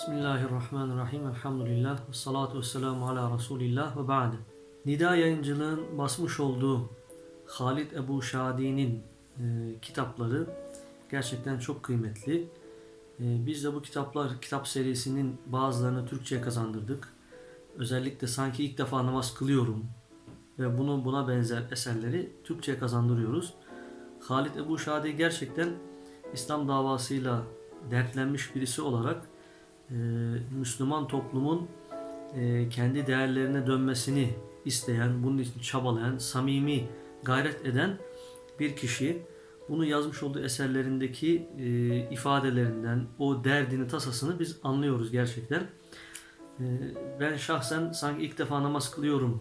Bismillahirrahmanirrahim. Elhamdülillah. Ve salatu ve selamu ala Resulillah ve ba'de. Nida yayıncılığın basmış olduğu Halid Ebu Şadi'nin e, kitapları gerçekten çok kıymetli. E, biz de bu kitaplar, kitap serisinin bazılarını Türkçe'ye kazandırdık. Özellikle sanki ilk defa namaz kılıyorum ve bunu buna benzer eserleri Türkçe'ye kazandırıyoruz. Halid Ebu Şadi gerçekten İslam davasıyla dertlenmiş birisi olarak e, Müslüman toplumun e, kendi değerlerine dönmesini isteyen, bunun için çabalayan, samimi gayret eden bir kişi. Bunu yazmış olduğu eserlerindeki e, ifadelerinden, o derdini, tasasını biz anlıyoruz gerçekten. Ben şahsen sanki ilk defa namaz kılıyorum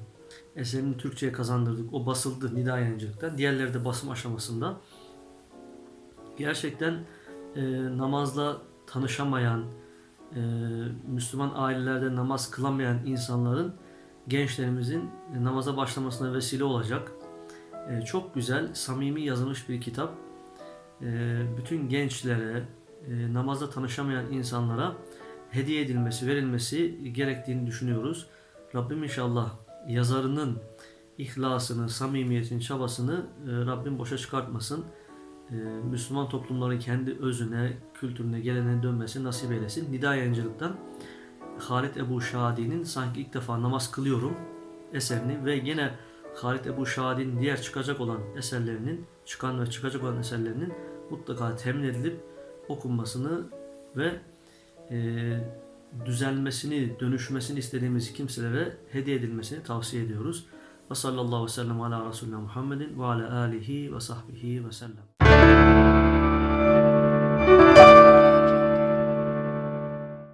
eserini Türkçe'ye kazandırdık. O basıldı Nida Yayıncılık'ta. Diğerleri de basım aşamasında. Gerçekten e, namazla tanışamayan, e, Müslüman ailelerde namaz kılamayan insanların gençlerimizin namaza başlamasına vesile olacak. E, çok güzel, samimi yazılmış bir kitap. E, bütün gençlere, e, namazda tanışamayan insanlara hediye edilmesi, verilmesi gerektiğini düşünüyoruz. Rabbim inşallah yazarının ihlasını, samimiyetini, çabasını e, Rabbim boşa çıkartmasın. E, Müslüman toplumların kendi özüne, kültürüne, geleneğine dönmesi nasip eylesin. Nida Yayıncılık'tan Halid Ebu Şadi'nin sanki ilk defa namaz kılıyorum eserini ve yine Halid Ebu Şadi'nin diğer çıkacak olan eserlerinin, çıkan ve çıkacak olan eserlerinin mutlaka temin edilip okunmasını ve e, düzelmesini, dönüşmesini istediğimiz kimselere hediye edilmesini tavsiye ediyoruz. Ve sallallahu aleyhi ve sellem ala Resulüne Muhammedin ve ala alihi ve sahbihi ve sellem.